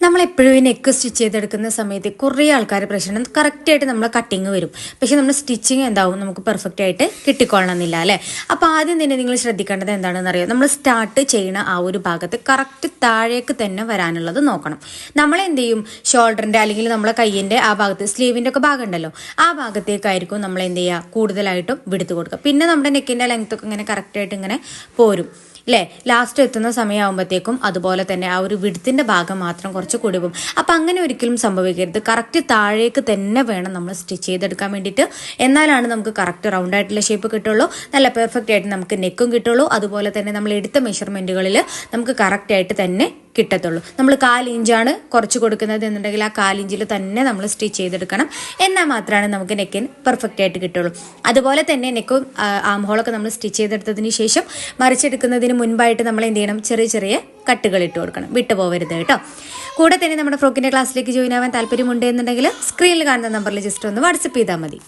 നമ്മളെപ്പോഴും ഈ neck stitch ചെയ്തെടുക്കുന്ന സമയത്ത് കുറേ ആൾക്കാർ പ്രശ്നം കറക്റ്റായിട്ട് നമ്മൾ കട്ടിങ് വരും. പക്ഷേ നമ്മുടെ സ്റ്റിച്ചിങ് എന്താവും? നമുക്ക് പെർഫെക്റ്റ് ആയിട്ട് കിട്ടിക്കൊള്ളണമെന്നില്ല അല്ലേ? അപ്പോൾ ആദ്യം തന്നെ നിങ്ങൾ ശ്രദ്ധിക്കേണ്ടത് എന്താണെന്ന് അറിയാം നമ്മൾ സ്റ്റാർട്ട് ചെയ്യുന്ന ആ ഒരു ഭാഗത്ത് കറക്റ്റ് താഴേക്ക് തന്നെ വരാനുള്ളത് നോക്കണം. നമ്മൾ എന്ത് ചെയ്യും? ഷോൾഡറിന്റെ അല്ലെങ്കിൽ നമ്മളെ കയ്യിന്റെ ആ ഭാഗത്ത് സ്ലീവിന്റെ ഒക്കെ ഭാഗം ഉണ്ടല്ലോ ആ ഭാഗത്തേക്കായിരിക്കും നമ്മൾ എന്ത് ചെയ്യുക? കൂടുതലായിട്ടും വിടുത്ത് കൊടുക്കുക. പിന്നെ നമ്മുടെ നെക്കിന്റെ ലെങ്ത് ഒക്കെ ഇങ്ങനെ കറക്റ്റായിട്ട് ഇങ്ങനെ പോരും അല്ലേ ലാസ്റ്റ് എത്തുന്ന സമയമാകുമ്പോഴത്തേക്കും അതുപോലെ തന്നെ ആ ഒരു വിടുത്തിന്റെ ഭാഗം മാത്രം കുറച്ച് കൂടി പോകും അപ്പം അങ്ങനെ ഒരിക്കലും സംഭവിക്കരുത്. കറക്റ്റ് താഴേക്ക് തന്നെ വേണം നമ്മൾ സ്റ്റിച്ച് ചെയ്തെടുക്കാൻ വേണ്ടിയിട്ട്. എന്നാലാണ് നമുക്ക് കറക്റ്റ് റൗണ്ട് ആയിട്ടുള്ള ഷേപ്പ് കിട്ടുള്ളൂ. നല്ല പെർഫെക്റ്റ് ആയിട്ട് നമുക്ക് നെക്കും കിട്ടുള്ളൂ. അതുപോലെ തന്നെ നമ്മൾ എടുത്ത മെഷർമെന്റുകളിൽ നമുക്ക് കറക്റ്റ് ആയിട്ട് തന്നെ കിട്ടത്തുള്ളൂ. നമ്മൾ കാലിഞ്ചാണ് കുറച്ച് കൊടുക്കുന്നത് എന്നുണ്ടെങ്കിൽ ആ കാലിഞ്ചിൽ തന്നെ നമ്മൾ സ്റ്റിച്ച് ചെയ്തെടുക്കണം. എന്നാൽ മാത്രമാണ് നമുക്ക് നെക്കിന് പെർഫെക്റ്റ് ആയിട്ട് കിട്ടുള്ളൂ. അതുപോലെ തന്നെ നെക്കും ആം ഹോളൊക്കെ നമ്മൾ സ്റ്റിച്ച് ചെയ്തെടുത്തതിന് ശേഷം മറിച്ചെടുക്കുന്നതിന് മുൻപായിട്ട് നമ്മൾ എന്ത് ചെയ്യണം? ചെറിയ ചെറിയ കട്ടുകൾ ഇട്ട് കൊടുക്കണം. വിട്ടു പോകരുത് കേട്ടോ. കൂടെ തന്നെ നമ്മുടെ ഫ്രോക്കിന്റെ ക്ലാസ്സിലേക്ക് ജോയിൻ ആവാൻ താല്പര്യമുണ്ട് എന്നുണ്ടെങ്കിൽ സ്ക്രീനിൽ കാണുന്ന നമ്പറിൽ ജസ്റ്റ് ഒന്ന് വാട്സപ്പ് ചെയ്താൽ മതി.